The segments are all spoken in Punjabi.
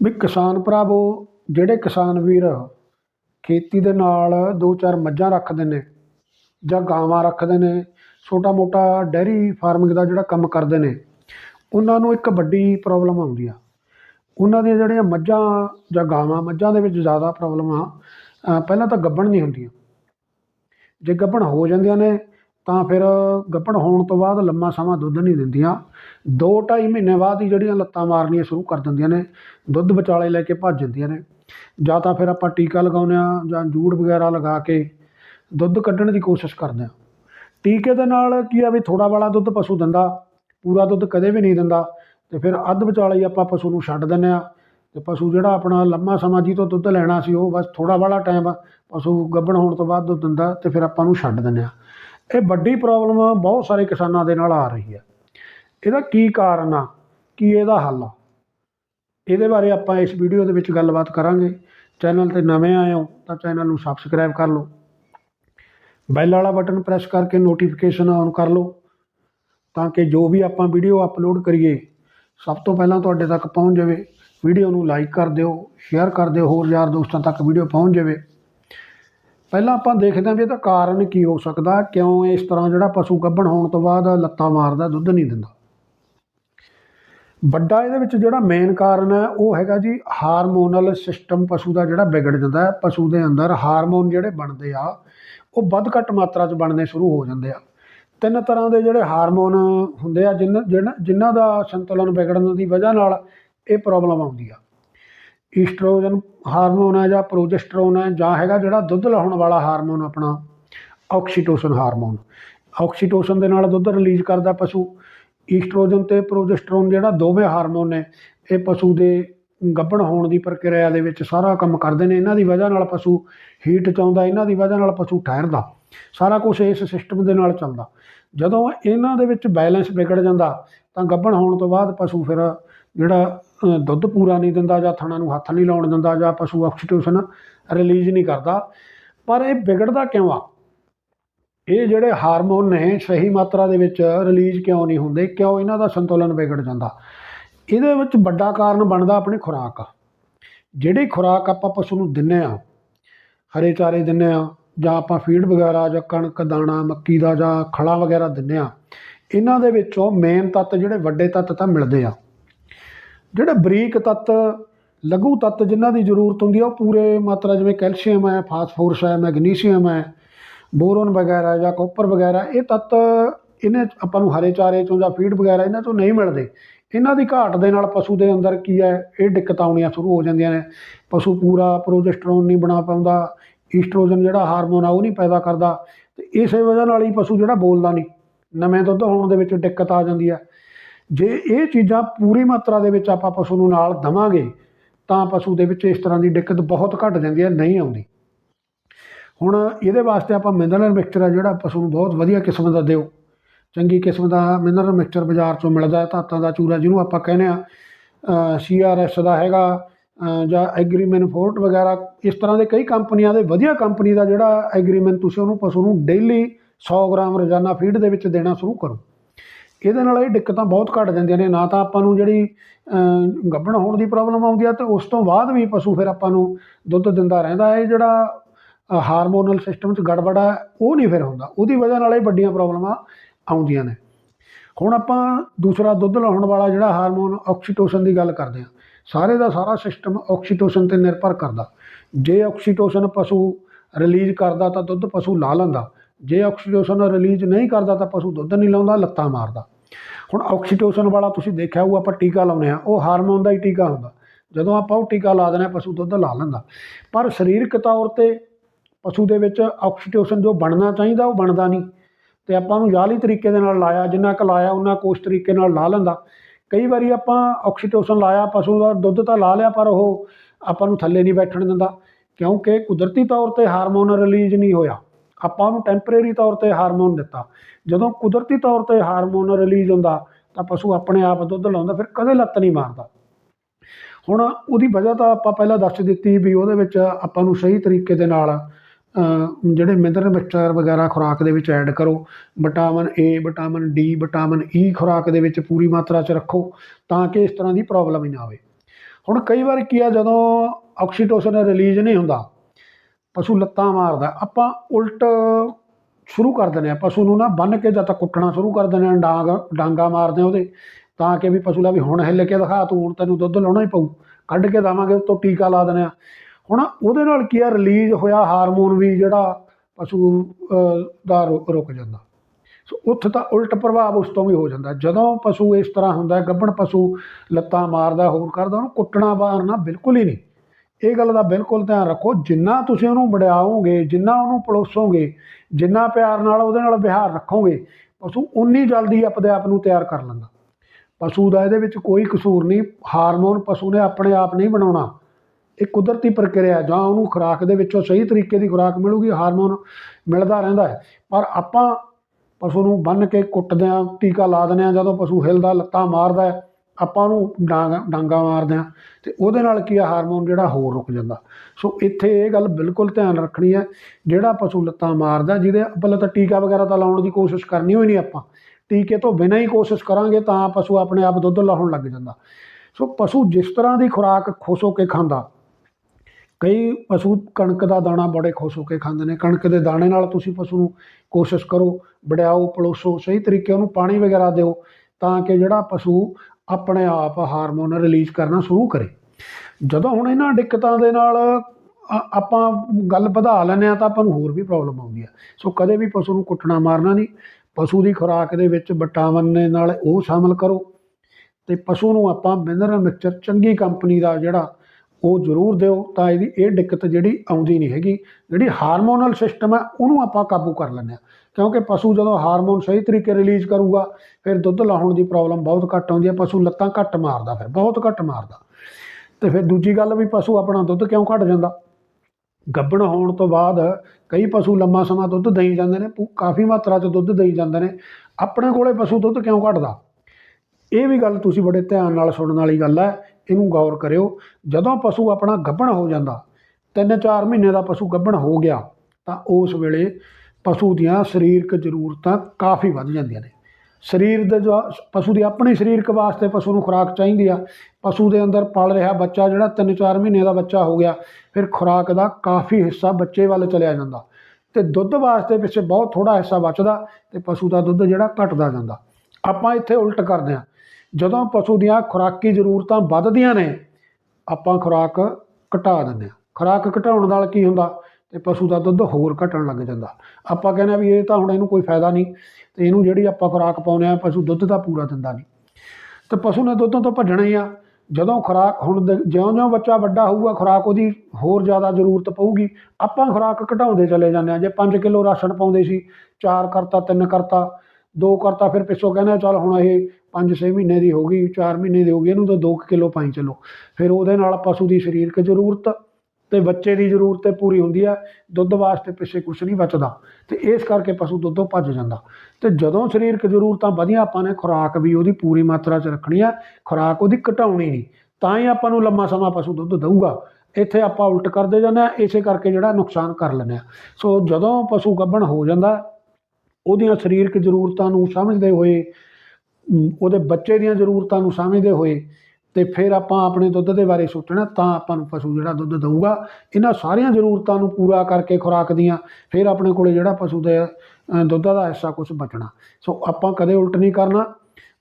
ਵੀ ਕਿਸਾਨ ਭਰਾਵੋ, ਜਿਹੜੇ ਕਿਸਾਨ ਵੀਰ ਖੇਤੀ ਦੇ ਨਾਲ ਦੋ ਚਾਰ ਮੱਝਾਂ ਰੱਖਦੇ ਨੇ ਜਾਂ ਗਾਵਾਂ ਰੱਖਦੇ ਨੇ, ਛੋਟਾ ਮੋਟਾ ਡੈਰੀ ਫਾਰਮਿੰਗ ਦਾ ਜਿਹੜਾ ਕੰਮ ਕਰਦੇ ਨੇ, ਉਹਨਾਂ ਨੂੰ ਇੱਕ ਵੱਡੀ ਪ੍ਰੋਬਲਮ ਆਉਂਦੀ ਆ। ਉਹਨਾਂ ਦੀਆਂ ਜਿਹੜੀਆਂ ਮੱਝਾਂ ਜਾਂ ਗਾਵਾਂ, ਮੱਝਾਂ ਦੇ ਵਿੱਚ ਜ਼ਿਆਦਾ ਪ੍ਰੋਬਲਮ ਆ ਪਹਿਲਾਂ ਤਾਂ ਗੱਭਣ ਨਹੀਂ ਹੁੰਦੀਆਂ। ਜੇ ਗੱਭਣ ਹੋ ਜਾਂਦੀਆਂ ਨੇ ਤਾਂ ਫਿਰ ਗੱਭਣ ਹੋਣ ਤੋਂ ਬਾਅਦ ਲੰਮਾ ਸਮਾਂ ਦੁੱਧ ਨਹੀਂ ਦਿੰਦੀਆਂ। ਦੋ ਢਾਈ ਮਹੀਨੇ ਬਾਅਦ ਹੀ ਜਿਹੜੀਆਂ ਲੱਤਾਂ ਮਾਰਨੀਆਂ ਸ਼ੁਰੂ ਕਰ ਦਿੰਦੀਆਂ ਨੇ, ਦੁੱਧ ਵਿਚਾਲੇ ਲੈ ਕੇ ਭੱਜ ਜਾਂਦੀਆਂ ਨੇ। ਜਾਂ ਤਾਂ ਫਿਰ ਆਪਾਂ ਟੀਕਾ ਲਗਾਉਂਦੇ ਆ ਜਾਂ ਜੂੜ ਵਗੈਰਾ ਲਗਾ ਕੇ ਦੁੱਧ ਕੱਢਣ ਦੀ ਕੋਸ਼ਿਸ਼ ਕਰਦੇ ਆ ਟੀਕੇ ਦੇ ਨਾਲ ਕੀ ਆ ਵੀ ਥੋੜਾ ਵਾਲਾ ਦੁੱਧ ਪਸ਼ੂ ਦਿੰਦਾ, ਪੂਰਾ ਦੁੱਧ ਕਦੇ ਵੀ ਨਹੀਂ ਦਿੰਦਾ। ਤੇ ਫਿਰ ਅੱਧ ਵਿਚਾਲੇ ਹੀ ਆਪਾਂ ਪਸ਼ੂ ਨੂੰ ਛੱਡ ਦਿੰਦੇ ਆ ਤੇ ਪਸ਼ੂ ਜਿਹੜਾ ਆਪਣਾ ਲੰਮਾ ਸਮਾਂ ਜੀ ਤੋਂ ਦੁੱਧ ਲੈਣਾ ਸੀ ਉਹ ਬਸ ਥੋੜਾ ਵਾਲਾ ਟਾਈਮ ਪਸ਼ੂ ਗੱਭਣ ਹੋਣ ਤੋਂ ਬਾਅਦ ਦੁੱਧ ਦਿੰਦਾ ਤੇ ਫਿਰ ਆਪਾਂ ਨੂੰ ਛੱਡ ਦਿੰਦੇ ਆ ਇਹ ਵੱਡੀ ਪ੍ਰੋਬਲਮ ਬਹੁਤ ਸਾਰੇ ਕਿਸਾਨਾਂ ਦੇ ਨਾਲ ਆ ਰਹੀ ਹੈ। ਇਹਦਾ ਕੀ ਕਾਰਨ ਆ? ਕੀ ਇਹਦਾ ਹੱਲ ਆ? ਇਹਦੇ ਬਾਰੇ ਆਪਾਂ ਇਸ ਵੀਡੀਓ ਦੇ ਵਿੱਚ ਗੱਲਬਾਤ ਕਰਾਂਗੇ। ਚੈਨਲ ਤੇ ਨਵੇਂ ਆਏ ਹੋ ਤਾਂ ਚੈਨਲ ਨੂੰ ਸਬਸਕ੍ਰਾਈਬ ਕਰ ਲਓ। ਬੈਲ ਵਾਲਾ ਬਟਨ ਪ੍ਰੈਸ ਕਰਕੇ ਨੋਟੀਫਿਕੇਸ਼ਨ ਔਨ ਕਰ ਲਓ ਤਾਂ ਕਿ ਜੋ ਵੀ ਆਪਾਂ ਵੀਡੀਓ ਅਪਲੋਡ ਕਰੀਏ, ਸਭ ਤੋਂ ਪਹਿਲਾਂ ਤੁਹਾਡੇ ਤੱਕ ਪਹੁੰਚ ਜਾਵੇ। ਵੀਡੀਓ ਨੂੰ ਲਾਈਕ ਕਰ ਦਿਓ ਸ਼ੇਅਰ ਕਰ ਦਿਓ, ਹੋਰ ਯਾਰ ਦੋਸਤਾਂ ਤੱਕ ਵੀਡੀਓ ਪਹੁੰਚ ਜਾਵੇ। ਪਹਿਲਾਂ ਆਪਾਂ ਦੇਖਦੇ ਹਾਂ ਵੀ ਇਹਦਾ ਕਾਰਨ ਕੀ ਹੋ ਸਕਦਾ, ਕਿਉਂ ਇਸ ਤਰ੍ਹਾਂ ਜਿਹੜਾ ਪਸ਼ੂ ਗੱਭਣ ਹੋਣ ਤੋਂ ਬਾਅਦ ਲੱਤਾਂ ਮਾਰਦਾ, ਦੁੱਧ ਨਹੀਂ ਦਿੰਦਾ। ਵੱਡਾ ਇਹਦੇ ਵਿੱਚ ਜਿਹੜਾ ਮੇਨ ਕਾਰਨ ਹੈ, ਉਹ ਹੈਗਾ ਜੀ ਹਾਰਮੋਨਲ ਸਿਸਟਮ ਪਸ਼ੂ ਦਾ ਜਿਹੜਾ ਵਿਗੜ ਜਾਂਦਾ ਹੈ, ਪਸ਼ੂ ਦੇ ਅੰਦਰ ਹਾਰਮੋਨ ਜਿਹੜੇ ਬਣਦੇ ਆ, ਉਹ ਵੱਧ ਘੱਟ ਮਾਤਰਾ 'ਚ ਬਣਨੇ ਸ਼ੁਰੂ ਹੋ ਜਾਂਦੇ ਆ। ਤਿੰਨ ਤਰ੍ਹਾਂ ਦੇ ਜਿਹੜੇ ਹਾਰਮੋਨ ਹੁੰਦੇ ਆ ਜਿਨ੍ਹਾਂ ਜਿਹਨਾਂ- ਜਿਨ੍ਹਾਂ ਦਾ ਸੰਤੁਲਨ ਵਿਗੜਨ ਦੀ ਵਜ੍ਹਾ ਨਾਲ ਇਹ ਪ੍ਰੋਬਲਮ ਆਉਂਦੀ ਆ ਈਸਟ੍ਰੋਜਨ ਹਾਰਮੋਨ ਹੈ ਜਾਂ ਪ੍ਰੋਜੈਸਟਰੋਨ ਹੈ ਜਾਂ ਹੈਗਾ ਜਿਹੜਾ ਦੁੱਧ ਲਾਉਣ ਵਾਲਾ ਹਾਰਮੋਨ ਆਪਣਾ, ਆਕਸੀਟੋਸਨ ਹਾਰਮੋਨ। ਆਕਸੀਟੋਸਨ ਦੇ ਨਾਲ ਦੁੱਧ ਰਿਲੀਜ਼ ਕਰਦਾ ਪਸ਼ੂ। ਈਸਟ੍ਰੋਜਨ ਤੇ ਪ੍ਰੋਜੈਸਟਰੋਨ ਜਿਹੜਾ ਦੋਵੇਂ ਹਾਰਮੋਨ ਨੇ, ਇਹ ਪਸ਼ੂ ਦੇ ਗੱਭਣ ਹੋਣ ਦੀ ਪ੍ਰਕਿਰਿਆ ਦੇ ਵਿੱਚ ਸਾਰਾ ਕੰਮ ਕਰਦੇ ਨੇ। ਇਹਨਾਂ ਦੀ ਵਜ੍ਹਾ ਨਾਲ ਪਸ਼ੂ ਹੀਟ ਚ ਆਉਂਦਾ, ਇਹਨਾਂ ਦੀ ਵਜ੍ਹਾ ਨਾਲ ਪਸ਼ੂ ਠਹਿਰਦਾ। ਸਾਰਾ ਕੁਝ ਇਸ ਸਿਸਟਮ ਦੇ ਨਾਲ ਚੱਲਦਾ। ਜਦੋਂ ਇਹਨਾਂ ਦੇ ਵਿੱਚ ਬੈਲੈਂਸ ਵਿਗੜ ਜਾਂਦਾ, ਤਾਂ ਗੱਭਣ ਹੋਣ ਤੋਂ ਬਾਅਦ ਪਸ਼ੂ ਫਿਰ ਜਿਹੜਾ ਦੁੱਧ ਪੂਰਾ ਨਹੀਂ ਦਿੰਦਾ ਜਾਂ ਥਣਾ ਨੂੰ ਹੱਥ ਨਹੀਂ ਲਾਉਣ ਦਿੰਦਾ ਜਾਂ ਪਸ਼ੂ ਆਕਸੀਟੋਸਨ ਰਿਲੀਜ਼ ਨਹੀਂ ਕਰਦਾ, ਪਰ ਇਹ ਵਿਗੜਦਾ ਕਿਉਂ ਆ? ਇਹ ਜਿਹੜੇ ਹਾਰਮੋਨ ਨੇ ਸਹੀ ਮਾਤਰਾ ਦੇ ਵਿੱਚ ਰਿਲੀਜ਼ ਕਿਉਂ ਨਹੀਂ ਹੁੰਦੇ, ਕਿਉਂ ਇਹਨਾਂ ਦਾ ਸੰਤੁਲਨ ਵਿਗੜ ਜਾਂਦਾ? ਇਹਦੇ ਵਿੱਚ ਵੱਡਾ ਕਾਰਨ ਬਣਦਾ ਆਪਣੀ ਖੁਰਾਕ। ਜਿਹੜੀ ਖੁਰਾਕ ਆਪਾਂ ਪਸ਼ੂ ਨੂੰ ਦਿੰਨੇ ਆ, ਹਰੇ ਚਾਰੇ ਦਿੰਨੇ ਆ, ਜਾਂ ਆਪਾਂ ਫੀਡ ਵਗੈਰਾ ਜਾਂ ਕਣਕ, ਦਾਣਾ, ਮੱਕੀ ਦਾ ਜਾਂ ਖਲਾ ਵਗੈਰਾ ਦਿੰਨੇ ਆ, ਇਹਨਾਂ ਦੇ ਵਿੱਚੋਂ ਮੇਨ ਤੱਤ ਜਿਹੜੇ ਵੱਡੇ ਤੱਤ ਤਾਂ ਮਿਲਦੇ ਆ। ਜਿਹੜੇ ਬਰੀਕ ਤੱਤ, ਲਘੂ ਤੱਤ ਜਿਨ੍ਹਾਂ ਦੀ ਜ਼ਰੂਰਤ ਹੁੰਦੀ ਆ, ਉਹ ਪੂਰੇ ਮਾਤਰਾ ਜਿਵੇਂ ਕੈਲਸ਼ੀਅਮ ਹੈ, ਫਾਸਫੋਰਸ ਹੈ, ਮੈਗਨੀਸ਼ੀਅਮ ਹੈ, ਬੋਰੋਨ ਵਗੈਰਾ ਜਾਂ ਕਾਪਰ ਵਗੈਰਾ, ਇਹ ਤੱਤ ਇਹਨੇ ਆਪਾਂ ਨੂੰ ਹਰੇ ਚਾਰੇ ਚੋਂ ਜਾਂ ਫੀਡ ਵਗੈਰਾ ਇਹਨਾਂ ਤੋਂ ਨਹੀਂ ਮਿਲਦੇ। ਇਹਨਾਂ ਦੀ ਘਾਟ ਦੇ ਨਾਲ ਪਸ਼ੂ ਦੇ ਅੰਦਰ ਕੀ ਹੈ? ਇਹ ਦਿੱਕਤਾਂ ਆਉਣੀਆਂ ਸ਼ੁਰੂ ਹੋ ਜਾਂਦੀਆਂ ਨੇ। ਪਸ਼ੂ ਪੂਰਾ ਪ੍ਰੋਜੈਸਟਰੋਨ ਨਹੀਂ ਬਣਾ ਪਾਉਂਦਾ, ਈਸਟ੍ਰੋਜਨ ਜਿਹੜਾ ਹਾਰਮੋਨ ਆ, ਉਹ ਨਹੀਂ ਪੈਦਾ ਕਰਦਾ। ਤੇ ਇਸੇ ਵਜ੍ਹਾ ਨਾਲ ਹੀ ਪਸ਼ੂ ਜਿਹੜਾ ਬੋਲਦਾ ਨਹੀਂ। ਨਵੇਂ ਦੁੱਧ ਹੋਣ ਦੇ ਵਿੱਚ ਦਿੱਕਤ ਆ ਜਾਂਦੀ ਹੈ। ਜੇ ਇਹ ਚੀਜ਼ਾਂ ਪੂਰੀ ਮਾਤਰਾ ਦੇ ਵਿੱਚ ਆਪਾਂ ਪਸ਼ੂ ਨੂੰ ਨਾਲ ਦਵਾਂਗੇ, ਤਾਂ ਪਸ਼ੂ ਦੇ ਵਿੱਚ ਇਸ ਤਰ੍ਹਾਂ ਦੀ ਦਿੱਕਤ ਬਹੁਤ ਘਟ ਜਾਂਦੀ ਹੈ, ਨਹੀਂ ਆਉਂਦੀ। ਹੁਣ ਇਹਦੇ ਵਾਸਤੇ ਆਪਾਂ ਮਿਨਰਲ ਮਿਕਸਚਰ ਆ ਜਿਹੜਾ ਪਸ਼ੂ ਨੂੰ ਬਹੁਤ ਵਧੀਆ ਕਿਸਮ ਦਾ ਦਿਓ। ਚੰਗੀ ਕਿਸਮ ਦਾ ਮਿਨਰਲ ਮਿਕਸਚਰ ਬਾਜ਼ਾਰ ਚੋਂ ਮਿਲਦਾ ਹੈ ਧਾਤਾਂ ਦਾ ਚੂਰਾ ਜਿਹਨੂੰ ਆਪਾਂ ਕਹਿੰਦੇ ਆ ਸੀ ਆਰ ਐਸ ਦਾ ਹੈਗਾ ਜਾਂ ਐਗਰੀਮੈਨ ਫੋਰਟ ਵਗੈਰਾ, ਇਸ ਤਰ੍ਹਾਂ ਦੇ ਕਈ ਕੰਪਨੀਆਂ ਦੇ ਵਧੀਆ ਕੰਪਨੀ ਦਾ ਜਿਹੜਾ ਐਗਰੀਮੈਨ ਤੁਸੀਂ ਉਹਨੂੰ ਪਸ਼ੂ ਨੂੰ ਡੇਲੀ 100 ਗ੍ਰਾਮ ਰੋਜ਼ਾਨਾ ਫੀਡ ਦੇ ਵਿੱਚ ਦੇਣਾ ਸ਼ੁਰੂ ਕਰੋ। ਇਹਦੇ ਨਾਲ ਇਹ ਦਿੱਕਤਾਂ ਬਹੁਤ ਘੱਟ ਜਾਂਦੀਆਂ ਨੇ, ਨਾ ਤਾਂ ਆਪਾਂ ਨੂੰ ਜਿਹੜੀ ਗੱਭਣ ਹੋਣ ਦੀ ਪ੍ਰੋਬਲਮ ਆਉਂਦੀ ਆ ਅਤੇ ਉਸ ਤੋਂ ਬਾਅਦ ਵੀ ਪਸ਼ੂ ਫਿਰ ਆਪਾਂ ਨੂੰ ਦੁੱਧ ਦਿੰਦਾ ਰਹਿੰਦਾ ਹੈ ਇਹ ਜਿਹੜਾ ਹਾਰਮੋਨਲ ਸਿਸਟਮ 'ਚ ਗੜਬੜ ਆ, ਉਹ ਨਹੀਂ ਫਿਰ ਹੁੰਦਾ। ਉਹਦੀ ਵਜ੍ਹਾ ਨਾਲ ਇਹ ਵੱਡੀਆਂ ਪ੍ਰੋਬਲਮਾਂ ਆਉਂਦੀਆਂ ਨੇ। ਹੁਣ ਆਪਾਂ ਦੂਸਰਾ ਦੁੱਧ ਲਾਉਣ ਵਾਲਾ ਜਿਹੜਾ ਹਾਰਮੋਨ ਆਕਸੀਟੋਸਨ ਦੀ ਗੱਲ ਕਰਦੇ ਹਾਂ ਸਾਰੇ ਦਾ ਸਾਰਾ ਸਿਸਟਮ ਆਕਸੀਟੋਸਨ ਤੇ ਨਿਰਭਰ ਕਰਦਾ। ਜੇ ਆਕਸੀਟੋਸਨ ਪਸ਼ੂ ਰਿਲੀਜ਼ ਕਰਦਾ ਤਾਂ ਦੁੱਧ ਪਸ਼ੂ ਲਾ ਲੈਂਦਾ। ਜੇ ਆਕਸੀਟੋਸਨ ਰਿਲੀਜ਼ ਨਹੀਂ ਕਰਦਾ ਤਾਂ ਪਸ਼ੂ ਦੁੱਧ ਨਹੀਂ ਲਾਉਂਦਾ, ਲੱਤਾਂ ਮਾਰਦਾ। ਹੁਣ ਆਕਸੀਟੋਸਨ ਵਾਲਾ ਤੁਸੀਂ ਦੇਖਿਆ ਹੋਊ, ਆਪਾਂ ਟੀਕਾ ਲਾਉਂਦੇ ਆ ਉਹ ਹਾਰਮੋਨ ਦਾ ਹੀ ਟੀਕਾ ਹੁੰਦਾ। ਜਦੋਂ ਆਪਾਂ ਉਹ ਟੀਕਾ ਲਾ ਦਿੰਦੇ ਹਾਂ, ਪਸ਼ੂ ਦੁੱਧ ਲਾ ਲੈਂਦਾ। ਪਰ ਸਰੀਰਕ ਤੌਰ ਤੇ ਪਸ਼ੂ ਦੇ ਵਿੱਚ ਆਕਸੀਟੋਸਨ ਜੋ ਬਣਨਾ ਚਾਹੀਦਾ, ਉਹ ਬਣਦਾ ਨਹੀਂ। ਤੇ ਆਪਾਂ ਨੂੰ ਜਾਲੀ ਤਰੀਕੇ ਦੇ ਨਾਲ ਲਾਇਆ, ਜਿੰਨਾ ਕੁ ਲਾਇਆ ਉਹਨਾਂ ਕੁ ਉਸ ਤਰੀਕੇ ਨਾਲ ਲਾ ਲੈਂਦਾ। ਕਈ ਵਾਰੀ ਆਪਾਂ ਆਕਸੀਟੋਸਨ ਲਾਇਆ, ਪਸ਼ੂ ਦਾ ਦੁੱਧ ਤਾਂ ਲਾ ਲਿਆ, ਪਰ ਉਹ ਆਪਾਂ ਨੂੰ ਥੱਲੇ ਨਹੀਂ ਬੈਠਣ ਦਿੰਦਾ, ਕਿਉਂਕਿ ਕੁਦਰਤੀ ਤੌਰ ਤੇ ਹਾਰਮੋਨ ਰਿਲੀਜ਼ ਨਹੀਂ ਹੋਇਆ। ਆਪਾਂ ਉਹਨੂੰ ਟੈਂਪਰੇਰੀ ਤੌਰ ਤੇ ਹਾਰਮੋਨ ਦਿੱਤਾ। ਜਦੋਂ ਕੁਦਰਤੀ ਤੌਰ ਤੇ ਹਾਰਮੋਨ ਰਿਲੀਜ਼ ਹੁੰਦਾ, ਤਾਂ ਪਸ਼ੂ ਆਪਣੇ ਆਪ ਦੁੱਧ ਲਾਉਂਦਾ, ਫਿਰ ਕਦੇ ਲੱਤ ਨਹੀਂ ਮਾਰਦਾ। ਹੁਣ ਉਹਦੀ ਵਜ੍ਹਾ ਤਾਂ ਆਪਾਂ ਪਹਿਲਾਂ ਦੱਸ ਦਿੱਤੀ ਵੀ ਉਹਦੇ ਵਿੱਚ ਆਪਾਂ ਨੂੰ ਸਹੀ ਤਰੀਕੇ ਦੇ ਨਾਲ ਜਿਹੜੇ ਮਿਨਰਲ ਮਿਕਸਚਰ ਵਗੈਰਾ ਖੁਰਾਕ ਦੇ ਵਿੱਚ ਐਡ ਕਰੋ। Vitamin A vitamin D vitamin E ਖੁਰਾਕ ਦੇ ਵਿੱਚ ਪੂਰੀ ਮਾਤਰਾ 'ਚ ਰੱਖੋ, ਤਾਂ ਕਿ ਇਸ ਤਰ੍ਹਾਂ ਦੀ ਪ੍ਰੋਬਲਮ ਹੀ ਨਾ ਆਵੇ। ਹੁਣ ਕਈ ਵਾਰ ਕੀ ਆ, ਜਦੋਂ ਆਕਸੀਟੋਸਿਨ ਰਿਲੀਜ਼ ਨਹੀਂ ਹੁੰਦਾ ਪਸ਼ੂ ਲੱਤਾਂ ਮਾਰਦਾ ਆਪਾਂ ਉਲਟ ਸ਼ੁਰੂ ਕਰ ਦਿੰਦੇ ਆ ਪਸ਼ੂ ਨੂੰ ਨਾ ਬੰਨ ਕੇ ਜਦ ਤਾਂ ਕੁੱਟਣਾ ਸ਼ੁਰੂ ਕਰ ਦਿੰਦੇ ਆ ਡਾਂਗ, ਡਾਂਗਾ ਮਾਰਦੇ ਆ ਉਹਦੇ, ਤਾਂ ਕਿ ਵੀ ਪਸ਼ੂ ਲਾ ਵੀ ਹੁਣ ਹਿੱਲ ਕੇ ਦਿਖਾ, ਤੂੰ ਹੁਣ ਤੈਨੂੰ ਦੁੱਧ ਲਾਉਣਾ ਹੀ ਪਊ। ਕੱਢ ਕੇ ਦੇਵਾਂਗੇ, ਉੱਤੋਂ ਟੀਕਾ ਲਾ ਦਿੰਦੇ ਆ ਹੁਣ ਉਹਦੇ ਨਾਲ ਕੀ ਆ ਰਿਲੀਜ਼ ਹੋਇਆ ਹਾਰਮੋਨ ਵੀ ਜਿਹੜਾ ਪਸ਼ੂ ਦਾ ਰੁ- ਰੁਕ ਜਾਂਦਾ। ਸੋ ਉੱਥੇ ਤਾਂ ਉਲਟ ਪ੍ਰਭਾਵ ਉਸ ਤੋਂ ਵੀ ਹੋ ਜਾਂਦਾ। ਜਦੋਂ ਪਸ਼ੂ ਇਸ ਤਰ੍ਹਾਂ ਹੁੰਦਾ ਗੱਭਣ ਪਸ਼ੂ ਲੱਤਾਂ ਮਾਰਦਾ ਹੋਰ ਕਰਦਾ, ਉਹਨੂੰ ਕੁੱਟਣਾ ਮਾਰਨਾ ਬਿਲਕੁਲ ਹੀ ਨਹੀਂ। ਇਹ ਗੱਲ ਦਾ ਬਿਲਕੁਲ ਧਿਆਨ ਰੱਖੋ, ਜਿੰਨਾ ਤੁਸੀਂ ਉਹਨੂੰ ਵਡਿਆਓਗੇ, ਜਿੰਨਾ ਉਹਨੂੰ ਪਲੋਸੋਗੇ, ਜਿੰਨਾ ਪਿਆਰ ਨਾਲ ਉਹਦੇ ਨਾਲ ਵਿਹਾਰ ਰੱਖੋਗੇ, ਪਸ਼ੂ ਉਨੀ ਜਲਦੀ ਆਪਣੇ ਆਪ ਨੂੰ ਤਿਆਰ ਕਰ ਲੈਂਦਾ। ਪਸ਼ੂ ਦਾ ਇਹਦੇ ਵਿੱਚ ਕੋਈ ਕਸੂਰ ਨਹੀਂ, ਹਾਰਮੋਨ ਪਸ਼ੂ ਨੇ ਆਪਣੇ ਆਪ ਨਹੀਂ ਬਣਾਉਣਾ। ਇਹ ਕੁਦਰਤੀ ਪ੍ਰਕਿਰਿਆ ਜਾਂ ਉਹਨੂੰ ਖੁਰਾਕ ਦੇ ਵਿੱਚੋਂ ਸਹੀ ਤਰੀਕੇ ਦੀ ਖੁਰਾਕ ਮਿਲੂਗੀ, ਹਾਰਮੋਨ ਮਿਲਦਾ ਰਹਿੰਦਾ ਹੈ। ਪਰ ਆਪਾਂ ਪਸ਼ੂ ਨੂੰ ਬੰਨ੍ਹ ਕੇ ਕੁੱਟਦੇ ਹਾਂ, ਟੀਕਾ ਲਾ ਦਿੰਦੇ ਹਾਂ, ਜਦੋਂ ਪਸ਼ੂ ਹਿਲਦਾ, ਲੱਤਾਂ ਮਾਰਦਾ ਆਪਾਂ ਉਹਨੂੰ ਡਾਂਗਾ ਡਾਂਗਾ ਮਾਰਦੇ ਹਾਂ ਤੇ ਉਹਦੇ ਨਾਲ ਕੀ ਆ, ਹਾਰਮੋਨ ਜਿਹੜਾ ਹੋਰ ਰੁਕ ਜਾਂਦਾ। ਸੋ ਇੱਥੇ ਇਹ ਗੱਲ ਬਿਲਕੁਲ ਧਿਆਨ ਰੱਖਣੀ ਹੈ ਜਿਹੜਾ ਪਸ਼ੂ ਲੱਤਾਂ ਮਾਰਦਾ, ਜਿਹਦੇ ਪਹਿਲਾਂ ਤਾਂ ਟੀਕਾ ਵਗੈਰਾ ਤਾਂ ਲਾਉਣ ਦੀ ਕੋਸ਼ਿਸ਼ ਕਰਨੀ ਹੋਈ ਨਹੀਂ ਆਪਾਂ, ਟੀਕੇ ਤੋਂ ਬਿਨਾਂ ਹੀ ਕੋਸ਼ਿਸ਼ ਕਰਾਂਗੇ ਤਾਂ ਪਸ਼ੂ ਆਪਣੇ ਆਪ ਦੁੱਧ ਲਾਉਣ ਲੱਗ ਜਾਂਦਾ। ਸੋ ਪਸ਼ੂ ਜਿਸ ਤਰ੍ਹਾਂ ਦੀ ਖੁਰਾਕ ਖੁਸ਼ ਹੋ ਕੇ ਖਾਂਦਾ, ਕਈ ਪਸ਼ੂ ਕਣਕ ਦਾ ਦਾਣਾ ਬੜੇ ਖੁਸ਼ ਹੋ ਕੇ ਖਾਂਦੇ ਨੇ, ਕਣਕ ਦੇ ਦਾਣੇ ਨਾਲ ਤੁਸੀਂ ਪਸ਼ੂ ਨੂੰ ਕੋਸ਼ਿਸ਼ ਕਰੋ ਵਡਿਆਓ ਪਲੋਸੋ, ਸਹੀ ਤਰੀਕੇ ਉਹਨੂੰ ਪਾਣੀ ਵਗੈਰਾ ਦਿਓ, ਤਾਂ ਕਿ ਜਿਹੜਾ ਪਸ਼ੂ ਆਪਣੇ ਆਪ ਹਾਰਮੋਨ ਰਿਲੀਜ਼ ਕਰਨਾ ਸ਼ੁਰੂ ਕਰੇ। ਜਦੋਂ ਹੁਣ ਇਹਨਾਂ ਦਿੱਕਤਾਂ ਦੇ ਨਾਲ ਆਪਾਂ ਗੱਲ ਵਧਾ ਲੈਂਦੇ ਆ ਤਾਂ ਆਪਾਂ ਨੂੰ ਹੋਰ ਵੀ ਪ੍ਰੋਬਲਮ ਆਉਂਦੀ ਆ। ਸੋ ਕਦੇ ਵੀ ਪਸ਼ੂ ਨੂੰ ਕੁੱਟਣਾ ਮਾਰਨਾ ਨਹੀਂ। ਪਸ਼ੂ ਦੀ ਖੁਰਾਕ ਦੇ ਵਿੱਚ ਵਿਟਾਮਿਨ ਦੇ ਨਾਲ ਉਹ ਸ਼ਾਮਲ ਕਰੋ। ਤੇ ਪਸ਼ੂ ਨੂੰ ਆਪਾਂ ਮਿਨਰਲ ਮਿਕਸਚਰ ਚੰਗੀ ਕੰਪਨੀ ਦਾ ਜਿਹੜਾ ਉਹ ਜ਼ਰੂਰ ਦਿਓ ਤਾਂ ਇਹਦੀ ਇਹ ਦਿੱਕਤ ਜਿਹੜੀ ਆਉਂਦੀ ਨਹੀਂ ਹੈਗੀ। ਜਿਹੜੀ ਹਾਰਮੋਨਲ ਸਿਸਟਮ ਹੈ ਉਹਨੂੰ ਆਪਾਂ ਕਾਬੂ ਕਰ ਲੈਂਦੇ ਹਾਂ। ਕਿਉਂਕਿ ਪਸ਼ੂ ਜਦੋਂ ਹਾਰਮੋਨ ਸਹੀ ਤਰੀਕੇ ਰਿਲੀਜ਼ ਕਰੂਗਾ, ਫਿਰ ਦੁੱਧ ਲਾਉਣ ਦੀ ਪ੍ਰੋਬਲਮ ਬਹੁਤ ਘੱਟ ਆਉਂਦੀ ਹੈ, ਪਸ਼ੂ ਲੱਤਾਂ ਘੱਟ ਮਾਰਦਾ ਫਿਰ, ਬਹੁਤ ਘੱਟ ਮਾਰਦਾ। ਤੇ ਫਿਰ ਦੂਜੀ ਗੱਲ ਵੀ ਪਸ਼ੂ ਆਪਣਾ ਦੁੱਧ ਕਿਉਂ ਘਟ ਜਾਂਦਾ? ਗੱਭਣ ਹੋਣ ਤੋਂ ਬਾਅਦ ਕਈ ਪਸ਼ੂ ਲੰਮਾ ਸਮਾਂ ਦੁੱਧ ਦੇਈ ਜਾਂਦੇ ਨੇ, ਪੂ- ਕਾਫੀ ਮਾਤਰਾ 'ਚ ਦੁੱਧ ਦੇਈ ਜਾਂਦੇ ਨੇ। ਆਪਣੇ ਕੋਲੇ ਪਸ਼ੂ ਦੁੱਧ ਕਿਉਂ ਘਟਦਾ? ਇਹ ਵੀ ਗੱਲ ਤੁਸੀਂ ਬੜੇ ਧਿਆਨ ਨਾਲ ਸੁਣਨ ਵਾਲੀ ਗੱਲ ਹੈ, ਇਹਨੂੰ ਗੌਰ ਕਰਿਓ। ਜਦੋਂ ਪਸ਼ੂ ਆਪਣਾ ਗੱਭਣ ਹੋ ਜਾਂਦਾ, ਤਿੰਨ ਚਾਰ ਮਹੀਨੇ ਦਾ ਪਸ਼ੂ ਗੱਭਣ ਹੋ ਗਿਆ, ਤਾਂ ਉਸ ਵੇਲੇ ਪਸ਼ੂ ਦੀਆਂ ਸਰੀਰਕ ਜ਼ਰੂਰਤਾਂ ਕਾਫੀ ਵੱਧ ਜਾਂਦੀਆਂ ਨੇ। ਸਰੀਰ ਦੇ ਜੋ ਪਸ਼ੂ ਦੀ ਆਪਣੀ ਸਰੀਰਕ ਵਾਸਤੇ ਪਸ਼ੂ ਨੂੰ ਖੁਰਾਕ ਚਾਹੀਦੀ ਆ। ਪਸ਼ੂ ਦੇ ਅੰਦਰ ਪਲ ਰਿਹਾ ਬੱਚਾ ਜਿਹੜਾ ਤਿੰਨ ਚਾਰ ਮਹੀਨੇ ਦਾ ਬੱਚਾ ਹੋ ਗਿਆ, ਫਿਰ ਖੁਰਾਕ ਦਾ ਕਾਫੀ ਹਿੱਸਾ ਬੱਚੇ ਵੱਲ ਚਲਿਆ ਜਾਂਦਾ ਤੇ ਦੁੱਧ ਵਾਸਤੇ ਪਿੱਛੇ ਬਹੁਤ ਥੋੜਾ ਹਿੱਸਾ ਬਚਦਾ ਤੇ ਪਸ਼ੂ ਦਾ ਦੁੱਧ ਜਿਹੜਾ ਘਟਦਾ ਜਾਂਦਾ। ਆਪਾਂ ਇੱਥੇ ਉਲਟ ਕਰਦੇ ਹਾਂ। ਜਦੋਂ ਪਸ਼ੂ ਦੀਆਂ ਖੁਰਾਕੀ ਜ਼ਰੂਰਤਾਂ ਵੱਧਦੀਆਂ ਨੇ, ਆਪਾਂ ਖੁਰਾਕ ਘਟਾ ਦਿੰਦੇ ਹਾਂ। ਖੁਰਾਕ ਘਟਾਉਣ ਨਾਲ ਕੀ ਹੁੰਦਾ? ਤੇ ਪਸ਼ੂ ਦਾ ਦੁੱਧ ਹੋਰ ਘਟਣ ਲੱਗ ਜਾਂਦਾ। ਆਪਾਂ ਕਹਿੰਦੇ ਹਾਂ ਵੀ ਇਹ ਤਾਂ ਹੁਣ ਇਹਨੂੰ ਕੋਈ ਫਾਇਦਾ ਨਹੀਂ, ਤੇ ਇਹਨੂੰ ਜਿਹੜੀ ਆਪਾਂ ਖੁਰਾਕ ਪਾਉਂਦੇ ਆ, ਪਸ਼ੂ ਦੁੱਧ ਤਾਂ ਪੂਰਾ ਦਿੰਦਾ ਨਹੀਂ। ਤੇ ਪਸ਼ੂ ਨੇ ਦੁੱਧੋਂ ਤੋਂ ਭੱਜਣਾ ਹੀ ਆ। ਜਦੋਂ ਖੁਰਾਕ ਹੁਣ ਦੇ- ਜਿਉਂ-ਜਿਉਂ ਬੱਚਾ ਵੱਡਾ ਹੋਊਗਾ, ਖੁਰਾਕ ਉਹਦੀ ਹੋਰ ਜ਼ਿਆਦਾ ਜ਼ਰੂਰਤ ਪਊਗੀ। ਆਪਾਂ ਖੁਰਾਕ ਘਟਾਉਂਦੇ ਚਲੇ ਜਾਂਦੇ ਆ। ਜੇ 5 ਕਿਲੋ ਰਾਸ਼ਨ ਪਾਉਂਦੇ ਸੀ 4 ਕਰਤਾ 3 ਕਰਤਾ 2 ਕਰਤਾ, ਫਿਰ ਪਿੱਛੋਂ ਕਹਿੰਦੇ ਆ, ਚੱਲ ਹੁਣ ਇਹ 5-6 ਮਹੀਨੇ ਦੀ ਹੋ ਗਈ 4 ਮਹੀਨੇ ਦੀ ਹੋ ਗਈ, ਇਹਨੂੰ ਤਾਂ 2 ਕਿਲੋ ਪਾਈ ਚੱਲੋ। ਫਿਰ ਉਹਦੇ ਨਾਲ ਪਸ਼ੂ ਦੀ ਸਰੀਰਕ ਜ਼ਰੂਰਤ ਤੇ ਬੱਚੇ ਦੀ ਜ਼ਰੂਰਤ ਤੇ ਪੂਰੀ ਹੁੰਦੀ ਆ, ਦੁੱਧ ਵਾਸਤੇ ਪਿੱਛੇ ਕੁਝ ਨਹੀਂ ਬਚਦਾ। ਤੇ ਇਸ ਕਰਕੇ ਪਸ਼ੂ ਦੁੱਧੋਂ ਭੱਜ ਜਾਂਦਾ। ਤੇ ਜਦੋਂ ਸਰੀਰਕ ਜ਼ਰੂਰਤਾਂ ਵਧੀਆਂ, ਆਪਾਂ ਨੇ ਖੁਰਾਕ ਵੀ ਉਹਦੀ ਪੂਰੀ ਮਾਤਰਾ 'ਚ ਰੱਖਣੀ ਆ, ਖੁਰਾਕ ਉਹਦੀ ਘਟਾਉਣੀ ਨਹੀਂ। ਤਾਂ ਹੀ ਆਪਾਂ ਨੂੰ ਲੰਮਾ ਸਮਾਂ ਪਸ਼ੂ ਦੁੱਧ ਦਊਗਾ। ਇੱਥੇ ਆਪਾਂ ਉਲਟ ਕਰਦੇ ਜਾਂਦੇ ਆ ਇਸੇ ਕਰਕੇ ਜਿਹੜਾ ਨੁਕਸਾਨ ਕਰ ਲੈਂਦੇ ਆ ਸੋ ਜਦੋਂ ਪਸ਼ੂ ਗੱਭਣ ਹੋ ਜਾਂਦਾ, ਉਹਦੀਆਂ ਸਰੀਰਕ ਜ਼ਰੂਰਤਾਂ ਨੂੰ ਸਮਝਦੇ ਹੋਏ, ਉਹਦੇ ਬੱਚੇ ਦੀਆਂ ਜ਼ਰੂਰਤਾਂ ਨੂੰ ਸਮਝਦੇ ਹੋਏ ਤੇ ਫਿਰ ਆਪਾਂ ਆਪਣੇ ਦੁੱਧ ਦੇ ਬਾਰੇ ਸੋਚਣਾ ਤਾਂ ਆਪਾਂ ਨੂੰ ਪਸ਼ੂ ਜਿਹੜਾ ਦੁੱਧ ਦਊਗਾ ਇਹਨਾਂ ਸਾਰੀਆਂ ਜ਼ਰੂਰਤਾਂ ਨੂੰ ਪੂਰਾ ਕਰਕੇ ਖੁਰਾਕ ਦੀਆਂ ਫਿਰ ਆਪਣੇ ਕੋਲੇ ਜਿਹੜਾ ਪਸ਼ੂ ਦੇ ਅ, ਦੁੱਧ ਦਾ ਹਿੱਸਾ ਕੁਝ ਬਚਣਾ। ਸੋ ਆਪਾਂ ਕਦੇ ਉਲਟ ਨਹੀਂ ਕਰਨਾ।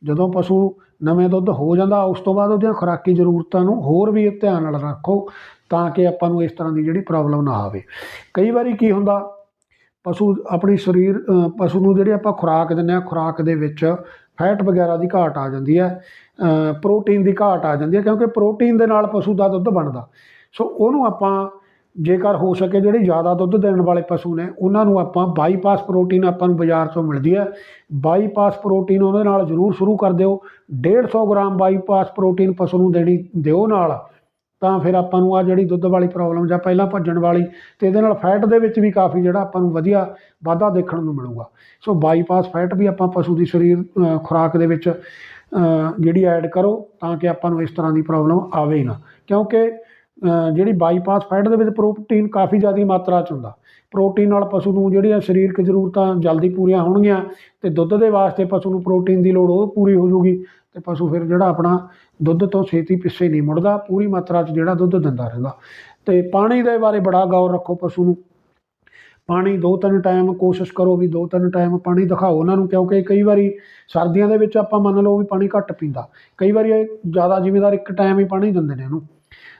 ਜਦੋਂ ਪਸ਼ੂ ਨਵੇਂ ਦੁੱਧ ਹੋ ਜਾਂਦਾ ਉਸ ਤੋਂ ਬਾਅਦ ਉਹਦੀਆਂ ਖੁਰਾਕੀ ਜ਼ਰੂਰਤਾਂ ਨੂੰ ਹੋਰ ਵੀ ਧਿਆਨ ਨਾਲ ਰੱਖੋ ਤਾਂ ਕਿ ਆਪਾਂ ਨੂੰ ਇਸ ਤਰ੍ਹਾਂ ਦੀ ਜਿਹੜੀ ਪ੍ਰੋਬਲਮ ਨਾ ਆਵੇ। ਕਈ ਵਾਰੀ ਕੀ ਹੁੰਦਾ ਪਸ਼ੂ ਆਪਣੀ ਸਰੀਰ ਪਸ਼ੂ ਨੂੰ ਜਿਹੜੀ ਆਪਾਂ ਖੁਰਾਕ ਦਿੰਦੇ ਆ ਖੁਰਾਕ ਦੇ ਵਿੱਚ ਫੈਟ ਵਗੈਰਾ ਦੀ ਘਾਟ ਆ ਜਾਂਦੀ ਹੈ। ਪ੍ਰੋਟੀਨ ਦੀ ਘਾਟ ਆ ਜਾਂਦੀ ਹੈ ਕਿਉਂਕਿ ਪ੍ਰੋਟੀਨ ਦੇ ਨਾਲ ਪਸ਼ੂ ਦਾ ਦੁੱਧ ਬਣਦਾ। ਸੋ ਉਹਨੂੰ ਆਪਾਂ ਜੇਕਰ ਹੋ ਸਕੇ ਜਿਹੜੇ ਜ਼ਿਆਦਾ ਦੁੱਧ ਦੇਣ ਵਾਲੇ ਪਸ਼ੂ ਨੇ, ਉਹਨਾਂ ਨੂੰ ਆਪਾਂ ਬਾਈਪਾਸ ਪ੍ਰੋਟੀਨ ਆਪਾਂ ਨੂੰ ਬਾਜ਼ਾਰ ਤੋਂ ਮਿਲਦੀ ਹੈ। ਬਾਈਪਾਸ ਪ੍ਰੋਟੀਨ ਉਹਦੇ ਨਾਲ ਜ਼ਰੂਰ ਸ਼ੁਰੂ ਕਰ ਦਿਓ। 150 ਗ੍ਰਾਮ ਬਾਈਪਾਸ ਪ੍ਰੋਟੀਨ ਪਸ਼ੂ ਨੂੰ ਦੇਣੀ, ਦਿਓ ਨਾਲ। ਤਾਂ ਫਿਰ ਆਪਾਂ ਨੂੰ ਆ ਜਿਹੜੀ ਦੁੱਧ ਵਾਲੀ ਪ੍ਰੋਬਲਮ ਜਾਂ ਪਹਿਲਾਂ ਭੱਜਣ ਵਾਲੀ ਤੇ ਇਹਦੇ ਨਾਲ ਫੈਟ ਦੇ ਵਿੱਚ ਵੀ ਕਾਫੀ ਜਿਹੜਾ ਆਪਾਂ ਨੂੰ ਵਧੀਆ ਵਾਧਾ ਦੇਖਣ ਨੂੰ ਮਿਲੂਗਾ। ਸੋ ਬਾਈਪਾਸ ਫੈਟ ਵੀ ਆਪਾਂ ਪਸ਼ੂ ਦੀ ਸਰੀਰ ਖੁਰਾਕ ਦੇ ਵਿੱਚ ਜਿਹੜੀ ਐਡ ਕਰੋ ਤਾਂ ਕਿ ਆਪਾਂ ਨੂੰ ਇਸ ਤਰ੍ਹਾਂ ਦੀ ਪ੍ਰੋਬਲਮ ਆਵੇ ਹੀ ਨਾ। ਕਿਉਂਕਿ ਜਿਹੜੀ ਬਾਈਪਾਸ ਫੈਟ ਦੇ ਵਿੱਚ ਪ੍ਰੋਟੀਨ ਕਾਫੀ ਜ਼ਿਆਦਾ ਮਾਤਰਾ ਚ ਹੁੰਦਾ। ਪ੍ਰੋਟੀਨ ਨਾਲ ਪਸ਼ੂ ਨੂੰ ਜਿਹੜੀਆਂ ਸਰੀਰਕ ਜ਼ਰੂਰਤਾਂ ਜਲਦੀ ਪੂਰੀਆਂ ਹੋਣਗੀਆਂ ਅਤੇ ਦੁੱਧ ਦੇ ਵਾਸਤੇ ਪਸ਼ੂ ਨੂੰ ਪ੍ਰੋਟੀਨ ਦੀ ਲੋੜ ਉਹ ਪੂਰੀ ਹੋ ਜਾਊਗੀ ਤੇ ਪਸ਼ੂ ਫਿਰ ਜਿਹੜਾ ਆਪਣਾ ਦੁੱਧ ਤੋਂ ਛੇਤੀ ਪਿੱਛੇ ਨਹੀਂ ਮੁੜਦਾ, ਪੂਰੀ ਮਾਤਰਾ ਚ ਜਿਹੜਾ ਦੁੱਧ ਦਿੰਦਾ ਰਹਿੰਦਾ। ਅਤੇ ਪਾਣੀ ਦੇ ਬਾਰੇ ਬੜਾ ਗੌਰ ਰੱਖੋ ਪਸ਼ੂ ਨੂੰ। ਪਾਣੀ ਦੋ ਤਿੰਨ ਟਾਈਮ ਕੋਸ਼ਿਸ਼ ਕਰੋ ਵੀ ਦੋ ਤਿੰਨ ਟਾਈਮ ਪਾਣੀ ਦਿਖਾਓ ਉਹਨਾਂ ਨੂੰ, ਕਿਉਂਕਿ ਕਈ ਵਾਰੀ ਸਰਦੀਆਂ ਦੇ ਵਿੱਚ ਆਪਾਂ ਮੰਨ ਲਓ ਵੀ ਪਾਣੀ ਘੱਟ ਪੀਂਦਾ। ਕਈ ਵਾਰੀ ਇਹ ਜ਼ਿਆਦਾ ਜ਼ਿਮੀਦਾਰ ਇੱਕ ਟਾਈਮ ਹੀ ਪਾਣੀ ਦਿੰਦੇ ਨੇ ਇਹਨੂੰ।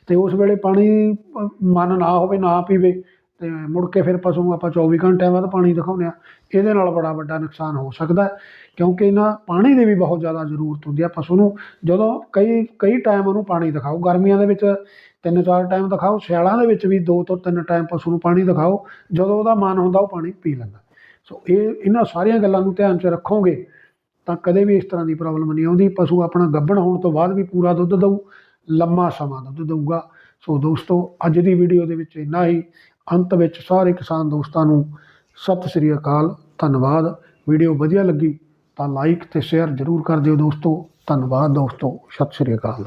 ਤੇ ਉਸ ਵੇਲੇ ਪਾਣੀ ਮਨ ਨਾ ਹੋਵੇ, ਨਾ ਪੀਵੇ। ਅਤੇ ਮੁੜ ਕੇ ਫਿਰ ਪਸ਼ੂ ਨੂੰ ਆਪਾਂ 24 ਘੰਟਿਆਂ ਬਾਅਦ ਪਾਣੀ ਦਿਖਾਉਂਦੇ ਹਾਂ। ਇਹਦੇ ਨਾਲ ਬੜਾ ਵੱਡਾ ਨੁਕਸਾਨ ਹੋ ਸਕਦਾ ਕਿਉਂਕਿ ਇਹਨਾਂ ਪਾਣੀ ਦੀ ਵੀ ਬਹੁਤ ਜ਼ਿਆਦਾ ਜ਼ਰੂਰਤ ਹੁੰਦੀ ਆ ਪਸ਼ੂ ਨੂੰ। ਜਦੋਂ ਕਈ ਕਈ ਟਾਈਮ ਉਹਨੂੰ ਪਾਣੀ ਦਿਖਾਓ। ਗਰਮੀਆਂ ਦੇ ਵਿੱਚ ਤਿੰਨ ਚਾਰ ਟਾਈਮ ਦਿਖਾਓ। ਸਿਆਲਾਂ ਦੇ ਵਿੱਚ ਵੀ ਦੋ ਤੋਂ ਤਿੰਨ ਟਾਈਮ ਪਸ਼ੂ ਨੂੰ ਪਾਣੀ ਦਿਖਾਓ। ਜਦੋਂ ਉਹਦਾ ਮਨ ਹੁੰਦਾ ਉਹ ਪਾਣੀ ਪੀ ਲੈਂਦਾ। ਸੋ ਇਹ, ਇਹਨਾਂ ਸਾਰੀਆਂ ਗੱਲਾਂ ਨੂੰ ਧਿਆਨ 'ਚ ਰੱਖੋਗੇ ਤਾਂ ਕਦੇ ਵੀ ਇਸ ਤਰ੍ਹਾਂ ਦੀ ਪ੍ਰੋਬਲਮ ਨਹੀਂ ਆਉਂਦੀ। ਪਸ਼ੂ ਆਪਣਾ ਗੱਭਣ ਹੋਣ ਤੋਂ ਬਾਅਦ ਵੀ ਪੂਰਾ ਦੁੱਧ ਦਊ। ਲੰਮਾ ਸਮਾਂ ਦੁੱਧ ਦਊਗਾ। ਸੋ ਦੋਸਤੋ, ਅੱਜ ਦੀ ਵੀਡੀਓ ਦੇ ਵਿੱਚ ਇੰਨਾ ਹੀ। ਅੰਤ ਵਿੱਚ ਸਾਰੇ ਕਿਸਾਨ ਦੋਸਤਾਂ ਨੂੰ ਸਤਿ ਸ੍ਰੀ ਅਕਾਲ, ਧੰਨਵਾਦ। ਵੀਡੀਓ ਵਧੀਆ ਲੱਗੀ ਤਾਂ ਲਾਈਕ ਤੇ ਸ਼ੇਅਰ ਜ਼ਰੂਰ ਕਰ ਦਿਓ ਦੋਸਤੋ। ਧੰਨਵਾਦ ਦੋਸਤੋ। ਸਤਿ ਸ੍ਰੀ ਅਕਾਲ।